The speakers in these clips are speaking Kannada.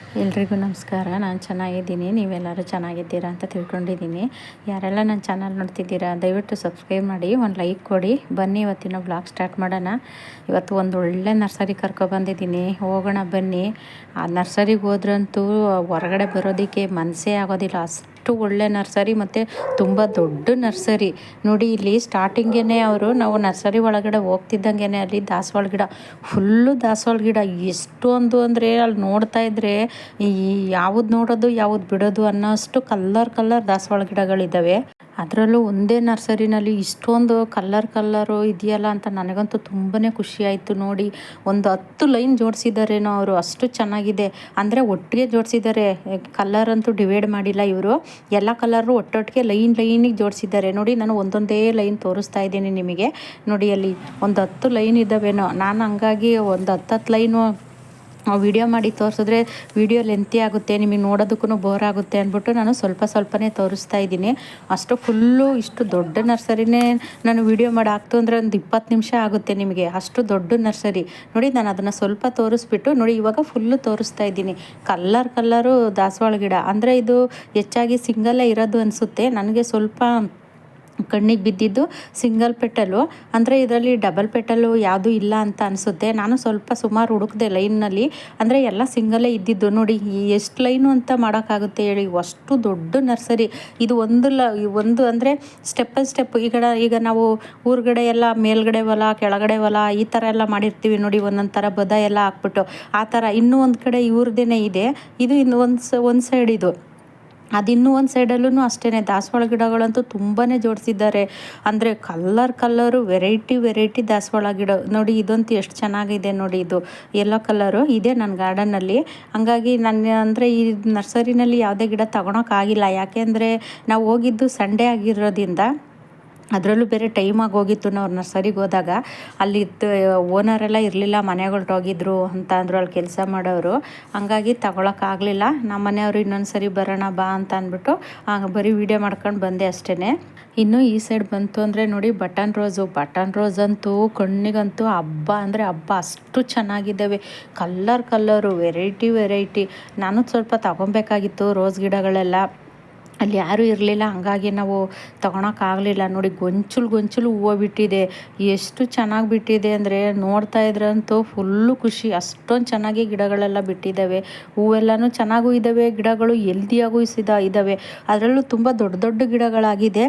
ಎಲ್ರಿಗೂ ನಮಸ್ಕಾರ. ನಾನು ಚೆನ್ನಾಗಿದ್ದೀನಿ. ನೀವೆಲ್ಲರೂ ಚೆನ್ನಾಗಿದ್ದೀರಾ ಅಂತ ತಿಳ್ಕೊಂಡಿದ್ದೀನಿ. ಯಾರೆಲ್ಲ ನನ್ನ ಚಾನಲ್ ನೋಡ್ತಿದ್ದೀರಾ, ದಯವಿಟ್ಟು ಸಬ್ಸ್ಕ್ರೈಬ್ ಮಾಡಿ, ಒಂದು ಲೈಕ್ ಕೊಡಿ. ಬನ್ನಿ, ಇವತ್ತಿನ ಬ್ಲಾಗ್ ಸ್ಟಾರ್ಟ್ ಮಾಡೋಣ. ಇವತ್ತು ಒಂದು ಒಳ್ಳೆ ನರ್ಸರಿ ಕರ್ಕೊಬಂದಿದ್ದೀನಿ ಹೋಗೋಣ ಬನ್ನಿ. ಆ ನರ್ಸರಿಗೆ ಹೋದ್ರಂತೂ ಹೊರಗಡೆ ಬರೋದಕ್ಕೆ ಮನಸ್ಸೇ ಆಗೋದಿಲ್ಲ. ಅಷ್ಟು ಅಷ್ಟು ಒಳ್ಳೆ ನರ್ಸರಿ ಮತ್ತು ತುಂಬ ದೊಡ್ಡ ನರ್ಸರಿ. ನೋಡಿ ಇಲ್ಲಿ ಸ್ಟಾರ್ಟಿಂಗೇ ಅವರು ನಾವು ನರ್ಸರಿ ಒಳಗಡೆ ಹೋಗ್ತಿದ್ದಂಗೆ ಅಲ್ಲಿ ದಾಸವಾಳ ಗಿಡ. ಫುಲ್ಲು ದಾಸವಾಳ ಗಿಡ. ಎಷ್ಟೊಂದು ಅಂದರೆ ಅಲ್ಲಿ ನೋಡ್ತಾ ಇದ್ದರೆ ಈ ಯಾವ್ದು ನೋಡೋದು, ಯಾವ್ದು ಬಿಡೋದು ಅನ್ನೋಷ್ಟು ಕಲ್ಲರ್ ಕಲ್ಲರ್ ದಾಸವಾಳ ಗಿಡಗಳಿದ್ದಾವೆ ಅದರಲ್ಲೂ ಒಂದೇ ನರ್ಸರಿನಲ್ಲಿ ಇಷ್ಟೊಂದು ಕಲ್ಲರ್ ಕಲ್ಲರು ಇದೆಯಲ್ಲ ಅಂತ ನನಗಂತೂ ತುಂಬಾ ಖುಷಿ ಆಯಿತು ನೋಡಿ. ಒಂದು ಹತ್ತು ಲೈನ್ ಜೋಡಿಸಿದ್ದಾರೇನೋ ಅವರು, ಅಷ್ಟು ಚೆನ್ನಾಗಿದೆ. ಅಂದರೆ ಒಟ್ಟಿಗೆ ಜೋಡಿಸಿದ್ದಾರೆ ಕಲ್ಲರ್ ಅಂತೂ ಡಿವೈಡ್ ಮಾಡಿಲ್ಲ ಇವರು. ಎಲ್ಲ ಕಲರು ಒಟ್ಟೊಟ್ಟಿಗೆ ಲೈನ್ ಲೈನಿಗೆ ಜೋಡಿಸಿದ್ದಾರೆ ನೋಡಿ, ನಾನು ಒಂದೊಂದೇ ಲೈನ್ ತೋರಿಸ್ತಾ ಇದ್ದೀನಿ ನಿಮಗೆ. ನೋಡಿ ಅಲ್ಲಿ ಒಂದು ಹತ್ತು ಲೈನ್ ಇದ್ದಾವೇನೋ. ನಾನು ಹಂಗಾಗಿ ಒಂದು ಹತ್ತು ಹತ್ತು ಲೈನು ವಿಡಿಯೋ ಮಾಡಿ ತೋರಿಸಿದ್ರೆ ವಿಡಿಯೋ ಲೆಂತಿ ಆಗುತ್ತೆ, ನಿಮಗೆ ನೋಡೋದಕ್ಕೂ ಬೋರ್ ಆಗುತ್ತೆ ಅಂದ್ಬಿಟ್ಟು ನಾನು ಸ್ವಲ್ಪ ಸ್ವಲ್ಪನೇ ತೋರಿಸ್ತಾ ಇದ್ದೀನಿ. ಅಷ್ಟು ಫುಲ್ಲು ಇಷ್ಟು ದೊಡ್ಡ ನರ್ಸರಿನೇ ನಾನು ವಿಡಿಯೋ ಮಾಡಿ ಹಾಕ್ತು ಅಂದರೆ ಒಂದು ಇಪ್ಪತ್ತು ನಿಮಿಷ ಆಗುತ್ತೆ ನಿಮಗೆ. ಅಷ್ಟು ದೊಡ್ಡ ನರ್ಸರಿ. ನೋಡಿ ನಾನು ಅದನ್ನು ಸ್ವಲ್ಪ ತೋರಿಸ್ಬಿಟ್ಟು, ನೋಡಿ ಇವಾಗ ಫುಲ್ಲು ತೋರಿಸ್ತಾ ಇದ್ದೀನಿ. ಕಲ್ಲರ್ ಕಲ್ಲರು ದಾಸವಾಳ ಗಿಡ. ಅಂದರೆ ಇದು ಹೆಚ್ಚಾಗಿ ಸಿಂಗಲ್ಲೇ ಇರೋದು ಅನಿಸುತ್ತೆ. ನನಗೆ ಸ್ವಲ್ಪ ಕಣ್ಣಿಗೆ ಬಿದ್ದಿದ್ದು ಸಿಂಗಲ್ ಪೆಟಲು ಅಂದರೆ ಇದರಲ್ಲಿ ಡಬಲ್ ಪೆಟಲು ಯಾವುದೂ ಇಲ್ಲ ಅಂತ ಅನಿಸುತ್ತೆ. ನಾನು ಸ್ವಲ್ಪ ಸುಮಾರು ಹುಡುಕಿದೆ ಲೈನ್ನಲ್ಲಿ. ಅಂದರೆ ಎಲ್ಲ ಸಿಂಗಲ್ಲೇ ಇದ್ದಿದ್ದು ನೋಡಿ ಎಷ್ಟು ಲೈನು ಅಂತ ಮಾಡೋಕ್ಕಾಗುತ್ತೆ ಹೇಳಿ. ಅಷ್ಟು ದೊಡ್ಡ ನರ್ಸರಿ. ಇದು ಒಂದು ಲ, ಒಂದು ಅಂದರೆ ಸ್ಟೆಪ್ ಬೈ ಸ್ಟೆಪ್ ಈಗ ಈಗ ನಾವು ಊರುಗಡೆ ಎಲ್ಲ, ಮೇಲ್ಗಡೆ ಹೊಲ, ಕೆಳಗಡೆ ಹೊಲ, ಈ ಥರ ಎಲ್ಲ ಮಾಡಿರ್ತೀವಿ ನೋಡಿ. ಒಂದೊಂದು ಥರ ಬದ ಎಲ್ಲ ಹಾಕ್ಬಿಟ್ಟು. ಆ ಥರ ಇನ್ನೂ ಒಂದು ಕಡೆ ಇವ್ರದ್ದೇ ಇದೆ. ಇದು ಇನ್ನು ಒಂದು ಒಂದು ಸೈಡ್ ಇದು. ಅದಿನ್ನೂ ಒಂದು ಸೈಡಲ್ಲೂ ಅಷ್ಟೇ ದಾಸವಾಳ ಗಿಡಗಳಂತೂ ತುಂಬಾ ಜೋಡಿಸಿದ್ದಾರೆ. ಅಂದರೆ ಕಲ್ಲರ್ ಕಲ್ಲರು, ವೆರೈಟಿ ವೆರೈಟಿ ದಾಸವಾಳ ಗಿಡ. ನೋಡಿ ಇದಂತೂ ಎಷ್ಟು ಚೆನ್ನಾಗಿದೆ ನೋಡಿ ಇದು. ಎಲ್ಲೋ ಕಲರು ಇದೆ ನನ್ನ ಗಾರ್ಡನ್ನಲ್ಲಿ. ಹಂಗಾಗಿ ನನ್ನ ಅಂದರೆ ಈ ನರ್ಸರಿನಲ್ಲಿ ಯಾವುದೇ ಗಿಡ ತಗೊಳಕ್ಕಾಗಿಲ್ಲ ಯಾಕೆಂದರೆ ನಾವು ಹೋಗಿದ್ದು ಸಂಡೇ ಆಗಿರೋದ್ರಿಂದ ಅದರಲ್ಲೂ ಬೇರೆ ಟೈಮಾಗಿ ಹೋಗಿತ್ತು ನಾವು ನರ್ಸರಿಗೆ ಹೋದಾಗ. ಅಲ್ಲಿ ಓನರೆಲ್ಲ ಇರಲಿಲ್ಲ ಹೋಗಿದ್ರು ಅಂತ ಅಂದರು ಅಲ್ಲಿ ಕೆಲಸ ಮಾಡೋರು. ಹಂಗಾಗಿ ತಗೊಳಕ್ಕಾಗಲಿಲ್ಲ ನಮ್ಮ ಮನೆಯವರು ಇನ್ನೊಂದು ಸರಿ ಬರೋಣ ಬಾ ಅಂತ ಅಂದ್ಬಿಟ್ಟು ಬರೀ ವೀಡಿಯೋ ಮಾಡ್ಕೊಂಡು ಬಂದೆ ಅಷ್ಟೇ ಇನ್ನು ಈ ಸೈಡ್ ಬಂತು ಅಂದರೆ ನೋಡಿ ಬಟನ್ ರೋಸು, ಬಟನ್ ರೋಸ್ ಅಂತೂ ಕಣ್ಣಿಗಂತೂ ಹಬ್ಬ ಅಂದರೆ ಹಬ್ಬ ಅಷ್ಟು ಚೆನ್ನಾಗಿದ್ದಾವೆ. ಕಲ್ಲರ್ ಕಲ್ಲರು ವೆರೈಟಿ ವೆರೈಟಿ ನಾನು ಸ್ವಲ್ಪ ತಗೊಬೇಕಾಗಿತ್ತು ರೋಸ್ ಗಿಡಗಳೆಲ್ಲ. ಅಲ್ಲಿ ಯಾರೂ ಇರಲಿಲ್ಲ. ಹಂಗಾಗಿ ನಾವು ತೊಗೊಳಕ್ಕಾಗಲಿಲ್ಲ ನೋಡಿ ಗೊಂಚಲು ಗೊಂಚಲು ಹೂವು ಬಿಟ್ಟಿದೆ. ಎಷ್ಟು ಚೆನ್ನಾಗಿ ಬಿಟ್ಟಿದೆ ಅಂದರೆ ನೋಡ್ತಾ ಇದ್ರಂತೂ ಫುಲ್ಲು ಖುಷಿ. ಅಷ್ಟೊಂದು ಚೆನ್ನಾಗಿ ಗಿಡಗಳೆಲ್ಲ ಬಿಟ್ಟಿದ್ದಾವೆ. ಹೂವೆಲ್ಲನೂ ಚೆನ್ನಾಗೂ ಇದ್ದಾವೆ. ಗಿಡಗಳು ಎಲ್ದಿಯಾಗೂ ಸಿದ ಇದ್ದಾವೆ. ಅದರಲ್ಲೂ ತುಂಬ ದೊಡ್ಡ ದೊಡ್ಡ ಗಿಡಗಳಾಗಿದೆ.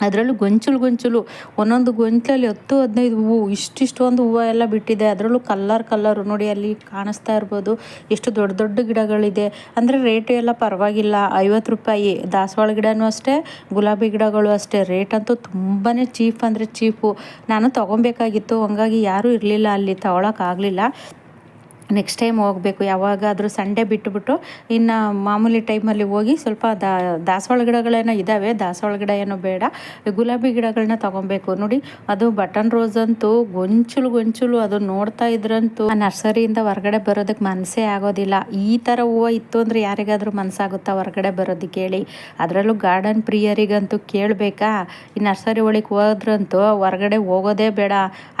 ಅದರಲ್ಲೂ ಗೊಂಚಲು ಗೊಂಚಲು, ಒಂದೊಂದು ಗೊಂಚಲಲ್ಲಿ ಹತ್ತು, ಹದಿನೈದು ಹೂವು, ಇಷ್ಟಿಷ್ಟೊಂದು ಹೂವು ಎಲ್ಲ ಬಿಟ್ಟಿದೆ. ಅದರಲ್ಲೂ ಕಲ್ಲರ್ ಕಲ್ಲರು ನೋಡಿ ಅಲ್ಲಿ ಕಾಣಿಸ್ತಾ ಇರ್ಬೋದು. ಎಷ್ಟು ದೊಡ್ಡ ದೊಡ್ಡ ಗಿಡಗಳಿದೆ. ಅಂದರೆ ರೇಟು ಎಲ್ಲ ಪರವಾಗಿಲ್ಲ. ಐವತ್ತು ರೂಪಾಯಿ. ದಾಸವಾಳ ಗಿಡನೂ ಅಷ್ಟೇ, ಗುಲಾಬಿ ಗಿಡಗಳು ಅಷ್ಟೇ. ರೇಟ್ ಅಂತೂ ತುಂಬಾ ಚೀಪ್ ಅಂದರೆ ಚೀಪು. ನಾನು ತೊಗೊಬೇಕಾಗಿತ್ತು. ಹಂಗಾಗಿ ಯಾರೂ ಇರಲಿಲ್ಲ ಅಲ್ಲಿ, ತೊಗೊಳಕ್ಕಾಗಲಿಲ್ಲ. ನೆಕ್ಸ್ಟ್ ಟೈಮ್ ಹೋಗಬೇಕು, ಯಾವಾಗಾದರೂ ಸಂಡೇ ಬಿಟ್ಟುಬಿಟ್ಟು ಇನ್ನು ಮಾಮೂಲಿ ಟೈಮಲ್ಲಿ ಹೋಗಿ ಸ್ವಲ್ಪ ದಾಸವಾಳ ಗಿಡಗಳೇನೋ ಇದ್ದಾವೆ ದಾಸವಾಳ ಗಿಡ ಏನೋ ಬೇಡ, ಗುಲಾಬಿ ಗಿಡಗಳನ್ನ ತೊಗೊಬೇಕು. ನೋಡಿ, ಅದು ಬಟನ್ ರೋಸ್ ಅಂತೂ ಗೊಂಚಲು ಗೊಂಚಲು ಅದು ನೋಡ್ತಾ ಇದ್ರಂತೂ ನರ್ಸರಿಯಿಂದ ಹೊರಗಡೆ ಬರೋದಕ್ಕೆ ಮನಸ್ಸೇ ಆಗೋದಿಲ್ಲ. ಈ ಥರ ಹೂವು ಇತ್ತು ಅಂದರೆ ಯಾರಿಗಾದರೂ ಮನಸ್ಸಾಗುತ್ತಾ ಹೊರಗಡೆ ಬರೋದಕ್ಕೆ ಹೇಳಿ ಅದರಲ್ಲೂ ಗಾರ್ಡನ್ ಪ್ರಿಯರಿಗಂತೂ ಕೇಳಬೇಕಾ? ಈ ನರ್ಸರಿ ಒಳಗೆ ಹೋದ್ರಂತೂ ಹೊರಗಡೆ ಹೋಗೋದೇ ಬೇಡ,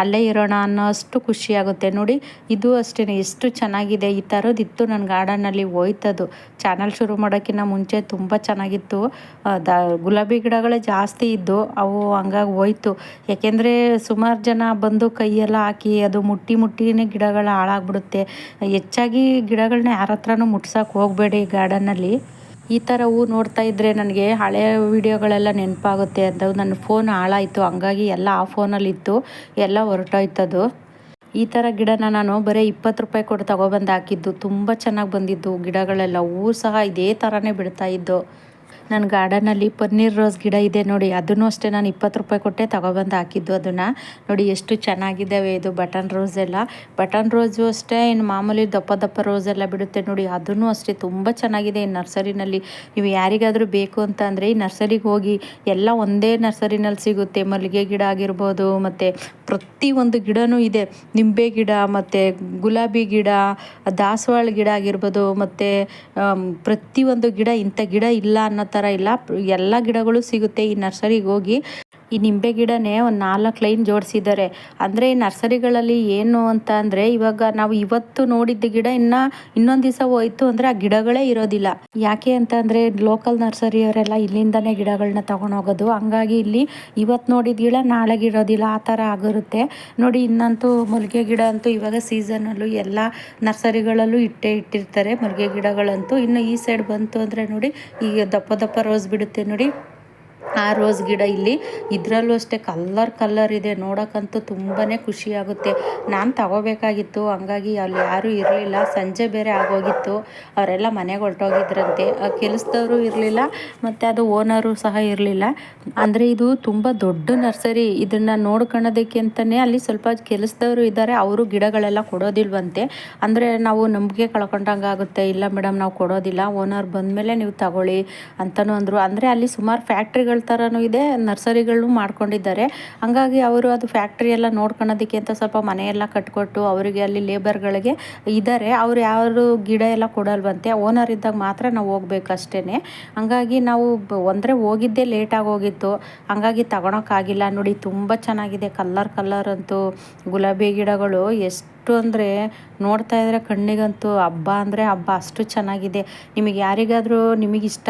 ಅಲ್ಲೇ ಇರೋಣ ಅನ್ನೋ ಅಷ್ಟು ಖುಷಿಯಾಗುತ್ತೆ ನೋಡಿ, ಇದು ಅಷ್ಟೇ ಎಷ್ಟು ಎಷ್ಟು ಚೆನ್ನಾಗಿದೆ, ಈ ಥರದ್ದಿತ್ತು ನನ್ನ ಗಾರ್ಡನಲ್ಲಿ ಹೋಯ್ತದು. ಚಾನಲ್ ಶುರು ಮಾಡೋಕ್ಕಿಂತ ಮುಂಚೆ ತುಂಬ ಚೆನ್ನಾಗಿತ್ತು. ದ, ಗುಲಾಬಿ ಗಿಡಗಳೇ ಜಾಸ್ತಿ ಇದ್ದು ಅವು ಹಂಗಾಗಿ ಹೋಯ್ತು. ಯಾಕೆಂದರೆ ಸುಮಾರು ಜನ ಬಂದು ಕೈಯೆಲ್ಲ ಹಾಕಿ ಅದು ಮುಟ್ಟಿ ಮುಟ್ಟಿನೇ ಗಿಡಗಳು ಹಾಳಾಗ್ಬಿಡುತ್ತೆ. ಹೆಚ್ಚಾಗಿ ಗಿಡಗಳನ್ನ ಯಾರ ಹತ್ರನೂ ಮುಟ್ಸೋಕೆ ಹೋಗಬೇಡಿ ಗಾರ್ಡನ್ನಲ್ಲಿ. ಈ ಥರ ಹೂ ನೋಡ್ತಾ ಇದ್ದರೆ ನನಗೆ ಹಳೆಯ ವೀಡಿಯೋಗಳೆಲ್ಲ ನೆನಪಾಗುತ್ತೆ ಅಂತ. ನನ್ನ ಫೋನ್ ಹಾಳಾಯಿತು, ಹಂಗಾಗಿ ಎಲ್ಲ ಆ ಫೋನಲ್ಲಿತ್ತು. ಎಲ್ಲ ಹೊರಟೋಯ್ತದು. ಈ ಥರ ಗಿಡನ ನಾನು ಬರೀ ಇಪ್ಪತ್ತು ರೂಪಾಯಿ ಕೊಟ್ಟು ತಗೊಬಂದು ಹಾಕಿದ್ದು, ತುಂಬ ಚೆನ್ನಾಗಿ ಬಂದಿದ್ದು ಗಿಡಗಳೆಲ್ಲ. ಹೂ ಸಹ ಇದೇ ಥರನೇ ಬಿಡ್ತಾ ಇದ್ದು. ನನ್ನ ಗಾರ್ಡನಲ್ಲಿ ಪನ್ನೀರ್ ರೋಸ್ ಗಿಡ ಇದೆ ನೋಡಿ, ಅದನ್ನು ಅಷ್ಟೇ ನಾನು ಇಪ್ಪತ್ತು ರೂಪಾಯಿ ಕೊಟ್ಟೆ, ತಗೊಬಂದು ಹಾಕಿದ್ದು ಅದನ್ನು. ನೋಡಿ, ಎಷ್ಟು ಚೆನ್ನಾಗಿದ್ದಾವೆ ಇದು ಬಟನ್ ರೋಸ್ ಎಲ್ಲ. ಬಟನ್ ರೋಸು ಅಷ್ಟೇ, ಇನ್ನು ಮಾಮೂಲಿ ದಪ್ಪ ದಪ್ಪ ರೋಸ್ ಎಲ್ಲ ಬಿಡುತ್ತೆ ನೋಡಿ, ಅದನ್ನು ಅಷ್ಟೇ, ತುಂಬ ಚೆನ್ನಾಗಿದೆ ಈ ನರ್ಸರಿನಲ್ಲಿ. ನೀವು ಯಾರಿಗಾದರೂ ಬೇಕು ಅಂತ ಅಂದರೆ ಈ ನರ್ಸರಿಗೆ ಹೋಗಿ, ಎಲ್ಲ ಒಂದೇ ನರ್ಸರಿನಲ್ಲಿ ಸಿಗುತ್ತೆ. ಮಲ್ಲಿಗೆ ಗಿಡ ಆಗಿರ್ಬೋದು, ಮತ್ತು ಪ್ರತಿಯೊಂದು ಗಿಡನೂ ಇದೆ. ನಿಂಬೆ ಗಿಡ, ಮತ್ತು ಗುಲಾಬಿ ಗಿಡ, ದಾಸವಾಳ ಗಿಡ ಆಗಿರ್ಬೋದು, ಮತ್ತು ಪ್ರತಿಯೊಂದು ಗಿಡ ಇಂಥ ಗಿಡ ಇಲ್ಲ ಅನ್ನೋ ಇಲ್ಲ. ಎಲ್ಲ ಗಿಡಗಳು ಸಿಗುತ್ತೆ. ಈ ನರ್ಸರಿಗೆ ಹೋಗಿ ಈ ನಿಂಬೆ ಗಿಡನೇ ಒಂದು ನಾಲ್ಕು ಲೈನ್ ಜೋಡಿಸಿದ್ದಾರೆ. ಅಂದರೆ ಈ ನರ್ಸರಿಗಳಲ್ಲಿ ಏನು ಅಂತ ಅಂದರೆ ಇವಾಗ ನಾವು ಇವತ್ತು ನೋಡಿದ್ದ ಗಿಡ ಇನ್ನು ಇನ್ನೊಂದು ದಿವಸ ಹೋಯಿತು ಅಂದರೆ ಆ ಗಿಡಗಳೇ ಇರೋದಿಲ್ಲ. ಯಾಕೆ ಅಂತ ಅಂದರೆ ಲೋಕಲ್ ನರ್ಸರಿಯವರೆಲ್ಲ ಇಲ್ಲಿಂದನೇ ಗಿಡಗಳನ್ನ ತೊಗೊಂಡೋಗೋದು ಹಂಗಾಗಿ ಇಲ್ಲಿ ಇವತ್ತು ನೋಡಿದ ಗಿಡ ನಾಳೆಗೆ ಇರೋದಿಲ್ಲ. ಆ ಥರ ಆಗಿರುತ್ತೆ. ನೋಡಿ, ಇನ್ನಂತೂ ಮಲ್ಲಿಗೆ ಗಿಡ ಅಂತೂ ಇವಾಗ ಸೀಸನಲ್ಲೂ ಎಲ್ಲ ನರ್ಸರಿಗಳಲ್ಲೂ ಇಟ್ಟೇ ಇಟ್ಟಿರ್ತಾರೆ. ಮಲ್ಲಿಗೆ ಗಿಡಗಳಂತೂ ಇನ್ನು ಈ ಸೈಡ್ ಬಂತು ಅಂದರೆ ನೋಡಿ, ಈಗ ದಪ್ಪ ದಪ್ಪ ರೋಸ್ ಬಿಡುತ್ತೆ ನೋಡಿ. ಆ ರೋಸ್ ಗಿಡ ಇಲ್ಲಿ ಇದರಲ್ಲೂ ಅಷ್ಟೇ ಕಲ್ಲರ್ ಕಲ್ಲರ್ ಇದೆ. ನೋಡೋಕ್ಕಂತೂ ತುಂಬಾ ಖುಷಿಯಾಗುತ್ತೆ ನಾನು ತಗೋಬೇಕಾಗಿತ್ತು. ಹಂಗಾಗಿ ಅಲ್ಲಿ ಯಾರೂ ಇರಲಿಲ್ಲ. ಸಂಜೆ ಬೇರೆ ಆಗೋಗಿತ್ತು. ಅವರೆಲ್ಲ ಮನೆಗೆ ಹೊರಟೋಗಿದ್ರಂತೆ. ಕೆಲಸದವರು ಇರಲಿಲ್ಲ. ಮತ್ತು ಅದು ಓನರು ಸಹ ಇರಲಿಲ್ಲ. ಅಂದರೆ ಇದು ತುಂಬ ದೊಡ್ಡ ನರ್ಸರಿ. ಇದನ್ನು ನೋಡ್ಕೊಳ್ಳೋದಕ್ಕೆ ಅಂತಲೇ ಅಲ್ಲಿ ಸ್ವಲ್ಪ ಕೆಲಸದವರು ಇದ್ದಾರೆ ಅವರು ಗಿಡಗಳೆಲ್ಲ ಕೊಡೋದಿಲ್ವಂತೆ. ಅಂದರೆ ನಾವು ನಂಬಿಕೆ ಕಳ್ಕೊಂಡಂಗೆ ಆಗುತ್ತೆ. ಇಲ್ಲ ಮೇಡಮ್, ನಾವು ಕೊಡೋದಿಲ್ಲ. ಓನರ್ ಬಂದಮೇಲೆ ನೀವು ತಗೊಳ್ಳಿ ಅಂತಲೂ ಅಂದರು. ಅಂದರೆ ಅಲ್ಲಿ ಸುಮಾರು ಫ್ಯಾಕ್ಟ್ರಿಗಳು ಥರನೂ ಇದೆ, ನರ್ಸರಿಗಳನ್ನೂ ಮಾಡ್ಕೊಂಡಿದ್ದಾರೆ. ಹಂಗಾಗಿ ಅವರು ಅದು ಫ್ಯಾಕ್ಟ್ರಿ ಎಲ್ಲ ನೋಡ್ಕೊಳೋದಕ್ಕೆ ಅಂತ ಸ್ವಲ್ಪ ಮನೆಯೆಲ್ಲ ಕಟ್ಕೊಟ್ಟು ಅವರಿಗೆ ಅಲ್ಲಿ ಲೇಬರ್ಗಳಿಗೆ ಇದ್ದಾರೆ. ಅವ್ರು ಯಾರು ಗಿಡ ಎಲ್ಲ ಕೊಡಲ್ವಂತೆ, ಓನರ್ ಇದ್ದಾಗ ಮಾತ್ರ ನಾವು ಹೋಗ್ಬೇಕು ಅಷ್ಟೇ ಹಂಗಾಗಿ ನಾವು ಅಂದರೆ ಹೋಗಿದ್ದೇ ಲೇಟಾಗಿ ಹೋಗಿತ್ತು. ಹಂಗಾಗಿ ತಗೊಳಕ್ಕಾಗಿಲ್ಲ. ನೋಡಿ, ತುಂಬ ಚೆನ್ನಾಗಿದೆ. ಕಲ್ಲರ್ ಕಲ್ಲರ್ ಅಂತೂ ಗುಲಾಬಿ ಗಿಡಗಳು, ಎಷ್ಟು ಅಂದರೆ ನೋಡ್ತಾ ಇದ್ರೆ ಕಣ್ಣಿಗಂತೂ ಹಬ್ಬ ಅಂದರೆ ಹಬ್ಬ ಅಷ್ಟು ಚೆನ್ನಾಗಿದೆ. ನಿಮಗೆ ಯಾರಿಗಾದರೂ ನಿಮಗೆ ಇಷ್ಟ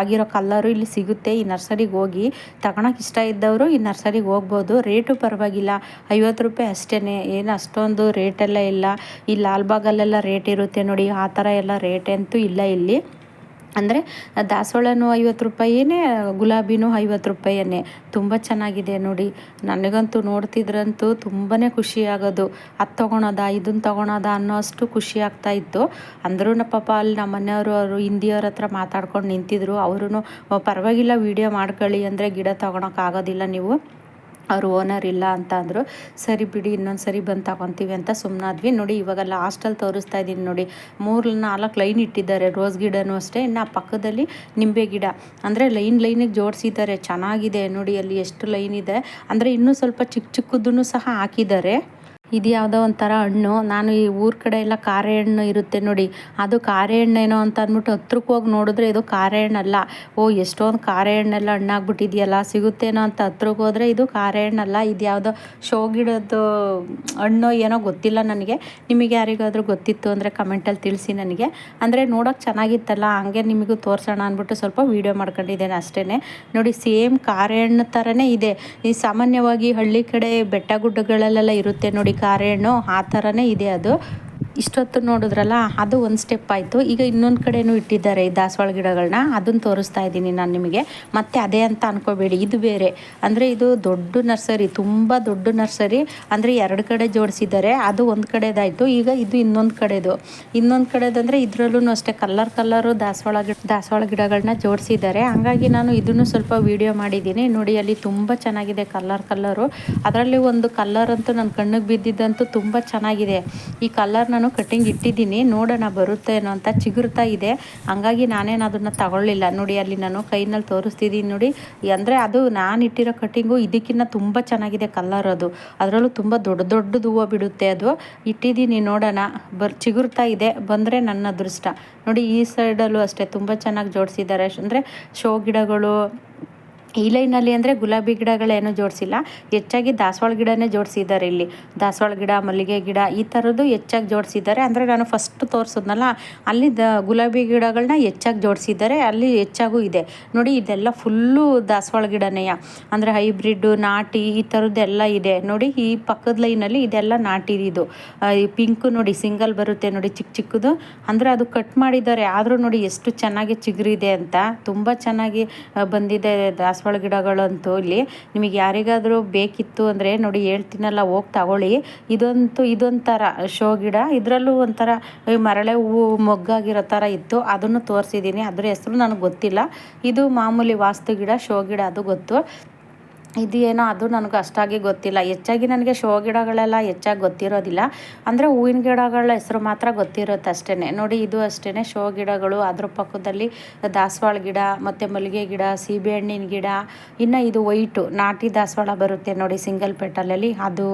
ಆಗಿರೋ ಕಲ್ಲರು ಇಲ್ಲಿ ಸಿಗುತ್ತೆ, ಈ ನರ್ಸರಿಗೆ ಹೋಗಿ ತಗೊಳಕ್ಕೆ ಇಷ್ಟ ಇದ್ದವರು ಈ ನರ್ಸರಿಗೆ ಹೋಗ್ಬೋದು. ರೇಟು ಪರವಾಗಿಲ್ಲ. ಐವತ್ತು ರೂಪಾಯಿ ಅಷ್ಟೇ ಏನು ಅಷ್ಟೊಂದು ರೇಟೆಲ್ಲ ಇಲ್ಲ. ಈ ಲಾಲ್ಬಾಗಲ್ಲೆಲ್ಲ ರೇಟ್ ಇರುತ್ತೆ ನೋಡಿ, ಆ ಥರ ಎಲ್ಲ ರೇಟ್ ಅಂತೂ ಇಲ್ಲ ಇಲ್ಲಿ. ಅಂದರೆ ದಾಸವಾಳನೂ ಐವತ್ತು ರೂಪಾಯಿನೇ ಗುಲಾಬಿನೂ ಐವತ್ತು ರೂಪಾಯಿಯೇ ತುಂಬ ಚೆನ್ನಾಗಿದೆ ನೋಡಿ. ನನಗಂತೂ ನೋಡ್ತಿದ್ರಂತೂ ತುಂಬಾ ಖುಷಿ ಆಗೋದು. ಅದು ತೊಗೊಳೋದ ಇದನ್ನು ತೊಗೊಳೋದ ಅನ್ನೋ ಅಷ್ಟು ಖುಷಿ ಆಗ್ತಾಯಿತ್ತು ಅಂದ್ರೂ ಪಾಪ ಅಲ್ಲಿ ನಮ್ಮ ಮನೆಯವರು, ಅವರು ಹಿಂದಿಯವ್ರ ಹತ್ರ ಮಾತಾಡ್ಕೊಂಡು ನಿಂತಿದ್ರು. ಅವರು ಪರವಾಗಿಲ್ಲ, ವೀಡಿಯೋ ಮಾಡ್ಕೊಳ್ಳಿ, ಅಂದರೆ ಗಿಡ ತೊಗೊಳಕ್ಕಾಗೋದಿಲ್ಲ ನೀವು. ಅವ್ರು ಓನರ್ ಇಲ್ಲ ಅಂತ ಅಂದರು, ಸರಿ ಬಿಡಿ, ಇನ್ನೊಂದು ಸರಿ ಬಂದು ತಗೊತೀವಿ ಅಂತ ಸುಮ್ಮನಾದ್ವಿ ನೋಡಿ, ಇವಾಗ ಲಾಸ್ಟಲ್ಲಿ ತೋರಿಸ್ತಾ ಇದ್ದೀನಿ ನೋಡಿ. ಮೂರು, ನಾಲ್ಕು ಲೈನ್ ಇಟ್ಟಿದ್ದಾರೆ ರೋಸ್ ಗಿಡನೂ ಅಷ್ಟೇ. ಇನ್ನು ಪಕ್ಕದಲ್ಲಿ ನಿಂಬೆ ಗಿಡ. ಅಂದರೆ ಲೈನ್ ಲೈನಿಗೆ ಜೋಡಿಸಿದ್ದಾರೆ. ಚೆನ್ನಾಗಿದೆ ನೋಡಿ, ಅಲ್ಲಿ ಎಷ್ಟು ಲೈನ್ ಇದೆ. ಅಂದರೆ ಇನ್ನೂ ಸ್ವಲ್ಪ ಚಿಕ್ಕ ಚಿಕ್ಕದನ್ನು ಸಹ ಹಾಕಿದ್ದಾರೆ. ಇದು ಯಾವುದೋ ಒಂಥರ ಹಣ್ಣು. ನಾನು ಈ ಊರ ಕಡೆ ಎಲ್ಲ ಖಾರೆ ಹಣ್ಣು ಇರುತ್ತೆ ನೋಡಿ. ಅದು ಖಾರೆ ಹಣ್ಣೇನೋ ಅಂತ ಅಂದ್ಬಿಟ್ಟು ಹತ್ರಕ್ಕೆ ಹೋಗಿ ನೋಡಿದ್ರೆ ಇದು ಖಾರೆ ಹಣ್ಣಲ್ಲ ಓ, ಎಷ್ಟೊಂದು ಖಾರೆ ಹಣ್ಣೆಲ್ಲ ಹಣ್ಣಾಗ್ಬಿಟ್ಟಿದೆಯಲ್ಲ. ಸಿಗುತ್ತೇನೋ ಅಂತ ಹತ್ರಕ್ಕೆ ಹೋದರೆ ಇದು ಖಾರೆ ಹಣ್ಣಲ್ಲ ಇದು ಯಾವುದೋ ಶೋ ಗಿಡದ್ದು ಹಣ್ಣು ಏನೋ ಗೊತ್ತಿಲ್ಲ ನನಗೆ. ನಿಮಗೆ ಯಾರಿಗಾದರೂ ಗೊತ್ತಿತ್ತು ಅಂದರೆ ಕಮೆಂಟಲ್ಲಿ ತಿಳಿಸಿ ನನಗೆ. ಅಂದರೆ ನೋಡೋಕೆ ಚೆನ್ನಾಗಿತ್ತಲ್ಲ. ಹಂಗೆ ನಿಮಗೂ ತೋರಿಸೋಣ ಅಂದ್ಬಿಟ್ಟು ಸ್ವಲ್ಪ ವೀಡಿಯೋ ಮಾಡ್ಕೊಂಡಿದ್ದೇನೆ ಅಷ್ಟೇ ನೋಡಿ ಸೇಮ್ ಖಾರೆ ಹಣ್ಣು ಥರನೇ ಇದೆ. ಈ ಸಾಮಾನ್ಯವಾಗಿ ಹಳ್ಳಿ ಕಡೆ ಬೆಟ್ಟ ಗುಡ್ಡಗಳಲ್ಲೆಲ್ಲ ಇರುತ್ತೆ ನೋಡಿ. ಕಾರೆಹಣ್ಣು ಆ ಥರನೇ ಇದೆ ಅದು. ಇಷ್ಟೊತ್ತು ನೋಡಿದ್ರಲ್ಲ, ಅದು ಒಂದು ಸ್ಟೆಪ್ ಆಯಿತು. ಈಗ ಇನ್ನೊಂದು ಕಡೆನೂ ಇಟ್ಟಿದ್ದಾರೆ ಈ ದಾಸವಾಳ ಗಿಡಗಳನ್ನ ಅದನ್ನು ತೋರಿಸ್ತಾ ಇದ್ದೀನಿ ನಾನು ನಿಮಗೆ. ಮತ್ತೆ ಅದೇ ಅಂತ ಅನ್ಕೋಬೇಡಿ. ಇದು ಬೇರೆ. ಅಂದರೆ ಇದು ದೊಡ್ಡ ನರ್ಸರಿ, ತುಂಬ ದೊಡ್ಡ ನರ್ಸರಿ. ಅಂದರೆ ಎರಡು ಕಡೆ ಜೋಡಿಸಿದ್ದಾರೆ. ಅದು ಒಂದು ಕಡೆದಾಯಿತು. ಈಗ ಇದು ಇನ್ನೊಂದು ಕಡೆದು. ಇನ್ನೊಂದು ಕಡೆದಂದರೆ ಇದರಲ್ಲೂ ಅಷ್ಟೇ ಕಲ್ಲರ್ ಕಲ್ಲರು ದಾಸವಾಳ ಗಿಡ ದಾಸವಾಳ ಗಿಡಗಳನ್ನ ಜೋಡಿಸಿದ್ದಾರೆ. ಹಾಗಾಗಿ ನಾನು ಇದನ್ನು ಸ್ವಲ್ಪ ವೀಡಿಯೋ ಮಾಡಿದ್ದೀನಿ. ನೋಡಿ, ಅಲ್ಲಿ ತುಂಬ ಚೆನ್ನಾಗಿದೆ ಕಲ್ಲರ್ ಕಲ್ಲರು. ಅದರಲ್ಲಿ ಒಂದು ಕಲ್ಲರ್ ಅಂತೂ ನನ್ನ ಕಣ್ಣಿಗೆ ಬಿದ್ದಿದ್ದಂತೂ ತುಂಬ ಚೆನ್ನಾಗಿದೆ. ಈ ಕಲ್ಲರ್ ನಾನು ಕಟ್ಟಿಂಗ್ ಇಟ್ಟಿದ್ದೀನಿ, ನೋಡೋಣ ಬರುತ್ತೇನೋ ಅಂತ ಚಿಗುರ್ತಾ ಇದೆ. ಹಂಗಾಗಿ ನಾನೇನು ಅದನ್ನು ತಗೊಳ್ಳಿಲ್ಲ. ನೋಡಿ, ಅಲ್ಲಿ ನಾನು ಕೈನಲ್ಲಿ ತೋರಿಸ್ತಿದ್ದೀನಿ ನೋಡಿ. ಅಂದರೆ ಅದು ನಾನು ಇಟ್ಟಿರೋ ಕಟ್ಟಿಂಗು ಇದಕ್ಕಿಂತ ತುಂಬ ಚೆನ್ನಾಗಿದೆ ಕಲ್ಲರ್ ಅದು. ಅದರಲ್ಲೂ ತುಂಬ ದೊಡ್ಡ ದೊಡ್ಡದು ಹೂವು ಬಿಡುತ್ತೆ ಅದು. ಇಟ್ಟಿದ್ದೀನಿ, ನೋಡೋಣ. ಬರ್, ಚಿಗುರ್ತಾ ಇದೆ. ಬಂದರೆ ನನ್ನ ಅದೃಷ್ಟ. ನೋಡಿ, ಈ ಸೈಡಲ್ಲೂ ಅಷ್ಟೇ. ತುಂಬ ಚೆನ್ನಾಗಿ ಜೋಡಿಸಿದ್ದಾರೆ. ಅಂದರೆ ಶೋ ಗಿಡಗಳು ಈ ಲೈನಲ್ಲಿ ಅಂದರೆ ಗುಲಾಬಿ ಗಿಡಗಳೇನು ಜೋಡಿಸಿಲ್ಲ. ಹೆಚ್ಚಾಗಿ ದಾಸವಾಳ ಗಿಡನೇ ಜೋಡಿಸಿದ್ದಾರೆ ಇಲ್ಲಿ. ದಾಸವಾಳ ಗಿಡ, ಮಲ್ಲಿಗೆ ಗಿಡ ಈ ಥರದ್ದು ಹೆಚ್ಚಾಗಿ ಜೋಡಿಸಿದ್ದಾರೆ. ಅಂದರೆ ನಾನು ಫಸ್ಟ್ ತೋರಿಸಿದ್ನಲ್ಲ, ಅಲ್ಲಿ ದ ಗುಲಾಬಿ ಗಿಡಗಳನ್ನ ಹೆಚ್ಚಾಗಿ ಜೋಡಿಸಿದ್ದಾರೆ. ಅಲ್ಲಿ ಹೆಚ್ಚಾಗೂ ಇದೆ. ನೋಡಿ, ಇದೆಲ್ಲ ಫುಲ್ಲು ದಾಸವಾಳ ಗಿಡನೆಯ. ಅಂದರೆ ಹೈಬ್ರಿಡ್ಡು ನಾಟಿ ಈ ಥರದ್ದೆಲ್ಲ ಇದೆ. ನೋಡಿ, ಈ ಪಕ್ಕದ ಲೈನಲ್ಲಿ ಇದೆಲ್ಲ ನಾಟಿದು ಈ ಪಿಂಕು ನೋಡಿ ಸಿಂಗಲ್ ಬರುತ್ತೆ ನೋಡಿ ಚಿಕ್ಕ ಚಿಕ್ಕದು. ಅಂದರೆ ಅದು ಕಟ್ ಮಾಡಿದ್ದಾರೆ. ಆದರೂ ನೋಡಿ, ಎಷ್ಟು ಚೆನ್ನಾಗಿ ಚಿಗುರಿದೆ ಅಂತ. ತುಂಬ ಚೆನ್ನಾಗಿ ಬಂದಿದೆ ದಾಸವಾಳ ದಾಸವಾಳ ಗಿಡಗಳಂತೂ ಇಲ್ಲಿ ನಿಮಗೆ ಯಾರಿಗಾದರೂ ಬೇಕಿತ್ತು ಅಂದರೆ ನೋಡಿ ಹೇಳ್ತೀನಲ್ಲ, ಹೋಗಿ ತಗೊಳ್ಳಿ. ಇದಂತೂ ಇದೊಂಥರ ಶೋ ಗಿಡ. ಇದರಲ್ಲೂ ಒಂಥರ ಮರಳೆ ಹೂವು ಮೊಗ್ಗಾಗಿರೋ ಥರ ಇತ್ತು. ಅದನ್ನು ತೋರಿಸಿದ್ದೀನಿ. ಅದ್ರ ಹೆಸರು ನನಗೆ ಗೊತ್ತಿಲ್ಲ. ಇದು ಮಾಮೂಲಿ ವಾಸ್ತು ಗಿಡ, ಶೋ ಗಿಡ ಅದು ಗೊತ್ತು. ಇದು ಏನೋ ಅದು ನನಗೆ ಅಷ್ಟಾಗಿ ಗೊತ್ತಿಲ್ಲ. ಹೆಚ್ಚಾಗಿ ನನಗೆ ಶೋ ಗಿಡಗಳೆಲ್ಲ ಹೆಚ್ಚಾಗಿ ಗೊತ್ತಿರೋದಿಲ್ಲ. ಅಂದರೆ ಹೂವಿನ ಗಿಡಗಳ ಹೆಸರು ಮಾತ್ರ ಗೊತ್ತಿರುತ್ತೆ ಅಷ್ಟೇ ನೋಡಿ, ಇದು ಅಷ್ಟೇ ಶೋ ಗಿಡಗಳು, ಅದ್ರ ಪಕ್ಕದಲ್ಲಿ ದಾಸವಾಳ ಗಿಡ, ಮತ್ತು ಮಲ್ಲಿಗೆ ಗಿಡ ಸೀಬೆಹಣ್ಣಿನ ಗಿಡ, ಇನ್ನು ಇದು ವೈಟು, ನಾಟಿ ದಾಸವಾಳ ಬರುತ್ತೆ ನೋಡಿ ಸಿಂಗಲ್ ಪೆಟಲಲ್ಲಿ ಅದು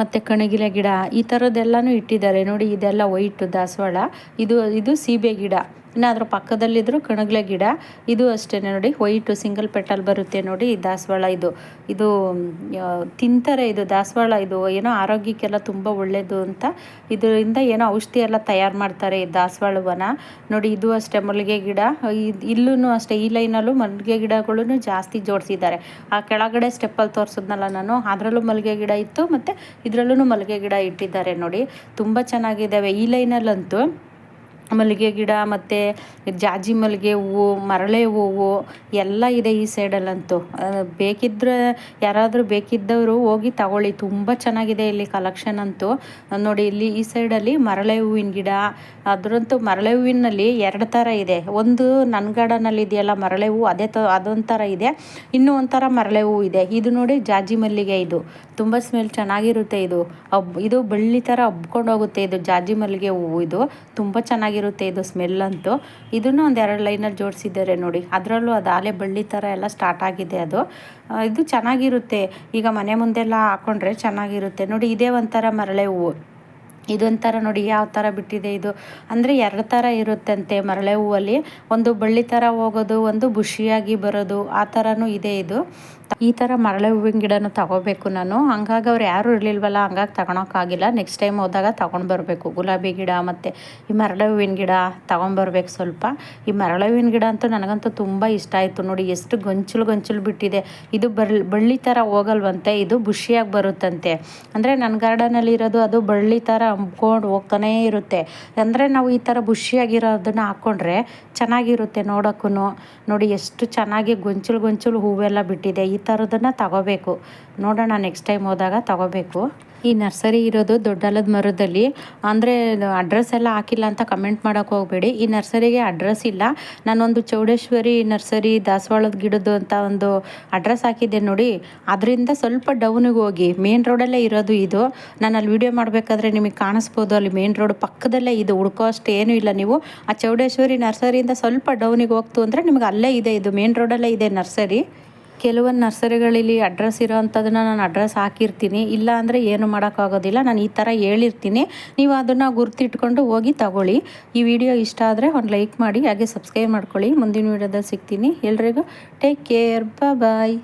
ಮತ್ತು ಕಣಗಿಲೆ ಗಿಡ, ಈ ಥರದ್ದೆಲ್ಲನೂ ಇಟ್ಟಿದ್ದಾರೆ. ನೋಡಿ, ಇದೆಲ್ಲ ವೈಟು ದಾಸವಾಳ. ಇದು ಇದು ಸೀಬೆ ಗಿಡ. ಇನ್ನು ಅದ್ರ ಪಕ್ಕದಲ್ಲಿದ್ರು ಕಣಗ್ಲೆ ಗಿಡ. ಇದು ಅಷ್ಟೇ ನೋಡಿ ವೈಟು ಸಿಂಗಲ್ ಪೆಟಲ್ ಬರುತ್ತೆ ನೋಡಿ ದಾಸವಾಳ ಇದು. ಇದು ತಿಂತಾರೆ ಇದು ದಾಸವಾಳ ಇದು. ಏನೋ ಆರೋಗ್ಯಕ್ಕೆಲ್ಲ ತುಂಬ ಒಳ್ಳೆಯದು ಅಂತ. ಇದರಿಂದ ಏನೋ ಔಷಧಿ ಎಲ್ಲ ತಯಾರು ಮಾಡ್ತಾರೆ ಈ ದಾಸವಾಳವನ. ನೋಡಿ, ಇದು ಅಷ್ಟೇ ಮಲ್ಲಿಗೆ ಗಿಡ. ಇಲ್ಲೂ ಅಷ್ಟೇ, ಈ ಲೈನಲ್ಲೂ ಮಲ್ಲಿಗೆ ಗಿಡಗಳೂ ಜಾಸ್ತಿ ಜೋಡಿಸಿದ್ದಾರೆ. ಆ ಕೆಳಗಡೆ ಸ್ಟೆಪ್ಪಲ್ಲಿ ತೋರಿಸಿದ್ನಲ್ಲ ನಾನು, ಅದರಲ್ಲೂ ಮಲ್ಲಿಗೆ ಗಿಡ ಇತ್ತು, ಮತ್ತು ಇದರಲ್ಲೂ ಮಲ್ಲಿಗೆ ಗಿಡ ಇಟ್ಟಿದ್ದಾರೆ ನೋಡಿ. ತುಂಬ ಚೆನ್ನಾಗಿದ್ದಾವೆ. ಈ ಲೈನಲ್ಲಂತೂ ಮಲ್ಲಿಗೆ ಗಿಡ ಮತ್ತು ಜಾಜಿ ಮಲ್ಲಿಗೆ ಹೂವು, ಮರಳೆ ಹೂವು ಎಲ್ಲ ಇದೆ ಈ ಸೈಡಲ್ಲಂತೂ. ಬೇಕಿದ್ದರೆ ಯಾರಾದರೂ ಬೇಕಿದ್ದವರು ಹೋಗಿ ತಗೊಳ್ಳಿ. ತುಂಬ ಚೆನ್ನಾಗಿದೆ ಇಲ್ಲಿ ಕಲೆಕ್ಷನ್ ಅಂತೂ. ನೋಡಿ ಇಲ್ಲಿ ಈ ಸೈಡಲ್ಲಿ ಮರಳೆ ಹೂವಿನ ಗಿಡ, ಅದರಂತೂ ಮರಳೆ ಹೂವಿನಲ್ಲಿ ಎರಡು ಥರ ಇದೆ. ಒಂದು ನನ್ನ ಗಾರ್ಡನಲ್ಲಿ ಇದೆಯಲ್ಲ ಮರಳೆ ಹೂವು, ಅದೇ ತ ಅದೊಂಥರ ಇದೆ. ಇನ್ನೂ ಒಂಥರ ಮರಳೆ ಹೂವು ಇದೆ. ಇದು ನೋಡಿ ಜಾಜಿ ಮಲ್ಲಿಗೆ ಇದು. ತುಂಬ ಸ್ಮೆಲ್ ಚೆನ್ನಾಗಿರುತ್ತೆ ಇದು. ಇದು ಬಳ್ಳಿ ಥರ ಹಬ್ಕೊಂಡು ಹೋಗುತ್ತೆ ಇದು ಜಾಜಿ ಮಲ್ಲಿಗೆ ಹೂವು ಇದು. ತುಂಬ ಚೆನ್ನಾಗಿರುತ್ತೆ ಇದು ಸ್ಮೆಲ್ ಅಂತೂ. ಇದನ್ನು ಒಂದು ಎರಡು ಲೈನಲ್ಲಿ ಜೋಡಿಸಿದ್ದಾರೆ ನೋಡಿ. ಅದರಲ್ಲೂ ಅದು ಆಲೆ ಬಳ್ಳಿ ಥರ ಎಲ್ಲ ಸ್ಟಾರ್ಟ್ ಆಗಿದೆ ಅದು. ಇದು ಚೆನ್ನಾಗಿರುತ್ತೆ. ಈಗ ಮನೆ ಮುಂದೆಲ್ಲ ಹಾಕ್ಕೊಂಡ್ರೆ ಚೆನ್ನಾಗಿರುತ್ತೆ. ನೋಡಿ, ಇದೇ ಒಂಥರ ಮರಳೆ ಹೂವು. ಇದೊಂಥರ ನೋಡಿ, ಯಾವ ಥರ ಬಿಟ್ಟಿದೆ ಇದು? ಅಂದರೆ ಎರಡು ಥರ ಇರುತ್ತಂತೆ ಮರಳೆ ಹೂವಲ್ಲಿ. ಒಂದು ಬಳ್ಳಿ ಥರ ಹೋಗೋದು, ಒಂದು ಬುಷಿಯಾಗಿ ಬರೋದು, ಆ ಥರನೂ ಇದೆ ಇದು. ಈ ಥರ ಮರಳೆ ಹೂವಿನ ಗಿಡನೂ ತಗೋಬೇಕು ನಾನು. ಹಂಗಾಗಿ ಅವ್ರು ಯಾರೂ ಇರಲಿಲ್ವಲ್ಲ, ಹಂಗಾಗಿ ತಗೊಳಕ್ಕಾಗಿಲ್ಲ. ನೆಕ್ಸ್ಟ್ ಟೈಮ್ ಹೋದಾಗ ತಗೊಂಡು ಬರಬೇಕು. ಗುಲಾಬಿ ಗಿಡ ಮತ್ತು ಈ ಮರಳೆ ಹೂವಿನ ಗಿಡ ತಗೊಂಬರ್ಬೇಕು ಸ್ವಲ್ಪ. ಈ ಮರಳೆ ಹೂವಿನ ಗಿಡ ಅಂತೂ ನನಗಂತೂ ತುಂಬ ಇಷ್ಟ ಆಯಿತು ನೋಡಿ, ಎಷ್ಟು ಗೊಂಚಲು ಗೊಂಚಲು ಬಿಟ್ಟಿದೆ. ಇದು ಬಳ್ಳಿ ಬಳ್ಳಿ ಥರ ಹೋಗಲ್ವಂತೆ, ಇದು ಬುಷಿಯಾಗಿ ಬರುತ್ತಂತೆ. ಅಂದರೆ ನನ್ನ ಗಾರ್ಡನಲ್ಲಿ ಇರೋದು ಅದು ಬಳ್ಳಿ ಥರ ಅಂಬ್ಕೊಂಡು ಹೋಗ್ತಾನೇ ಇರುತ್ತೆ. ಅಂದರೆ ನಾವು ಈ ಥರ ಬುಷಿಯಾಗಿರೋದನ್ನ ಹಾಕ್ಕೊಂಡ್ರೆ ಚೆನ್ನಾಗಿರುತ್ತೆ ನೋಡೋಕ್ಕೂ ನೋಡಿ ಎಷ್ಟು ಚೆನ್ನಾಗಿ ಗೊಂಚಲು ಗೊಂಚಲು ಹೂವೆಲ್ಲ ಬಿಟ್ಟಿದೆ. ಈ ಥರದನ್ನು ತಗೋಬೇಕು. ನೋಡೋಣ ನೆಕ್ಸ್ಟ್ ಟೈಮ್ ಹೋದಾಗ ತಗೋಬೇಕು. ಈ ನರ್ಸರಿ ಇರೋದು ದೊಡ್ಡಲದ ಮರದಲ್ಲಿ. ಅಂದರೆ ಅಡ್ರೆಸ್ ಎಲ್ಲ ಹಾಕಿಲ್ಲ ಅಂತ ಕಮೆಂಟ್ ಮಾಡೋಕೆ ಹೋಗಬೇಡಿ. ಈ ನರ್ಸರಿಗೆ ಅಡ್ರೆಸ್ ಇಲ್ಲ. ನಾನೊಂದು ಚೌಡೇಶ್ವರಿ ನರ್ಸರಿ, ದಾಸವಾಳದ ಗಿಡದ್ದು ಅಂತ ಒಂದು ಅಡ್ರೆಸ್ ಹಾಕಿದ್ದೆ ನೋಡಿ. ಅದರಿಂದ ಸ್ವಲ್ಪ ಡೌನಿಗೆ ಹೋಗಿ ಮೇನ್ ರೋಡಲ್ಲೇ ಇರೋದು ಇದು. ನಾನು ಅಲ್ಲಿ ವಿಡಿಯೋ ಮಾಡಬೇಕಾದ್ರೆ ನಿಮಗೆ ಕಾಣಿಸ್ಬೋದು. ಅಲ್ಲಿ ಮೇನ್ ರೋಡ್ ಪಕ್ಕದಲ್ಲೇ ಇದು. ಹುಡ್ಕೋ ಅಷ್ಟು ಏನೂ ಇಲ್ಲ ನೀವು. ಆ ಚೌಡೇಶ್ವರಿ ನರ್ಸರಿಯಿಂದ ಸ್ವಲ್ಪ ಡೌನಿಗೆ ಹೋಗ್ತು ಅಂದರೆ ನಿಮಗೆ ಅಲ್ಲೇ ಇದೆ. ಇದು ಮೇನ್ ರೋಡಲ್ಲೇ ಇದೆ ನರ್ಸರಿ. ಕೆಲವೊಂದು ನರ್ಸರಿಗಳಲ್ಲಿ ಅಡ್ರೆಸ್ ಇರೋ ಅಂಥದ್ದನ್ನ ನಾನು ಅಡ್ರೆಸ್ ಹಾಕಿರ್ತೀನಿ. ಇಲ್ಲ ಅಂದರೆ ಏನು ಮಾಡೋಕ್ಕಾಗೋದಿಲ್ಲ. ನಾನು ಈ ಥರ ಹೇಳಿರ್ತೀನಿ. ನೀವು ಅದನ್ನು ಗುರ್ತಿಟ್ಕೊಂಡು ಹೋಗಿ ತಗೊಳ್ಳಿ. ಈ ವಿಡಿಯೋ ಇಷ್ಟ ಆದರೆ ಒಂದು ಲೈಕ್ ಮಾಡಿ, ಹಾಗೆ ಸಬ್ಸ್ಕ್ರೈಬ್ ಮಾಡ್ಕೊಳ್ಳಿ. ಮುಂದಿನ ವಿಡಿಯೋದಲ್ಲಿ ಸಿಗ್ತೀನಿ. ಎಲ್ರಿಗೂ ಟೇಕ್ ಕೇರ್ ಬಾಯ್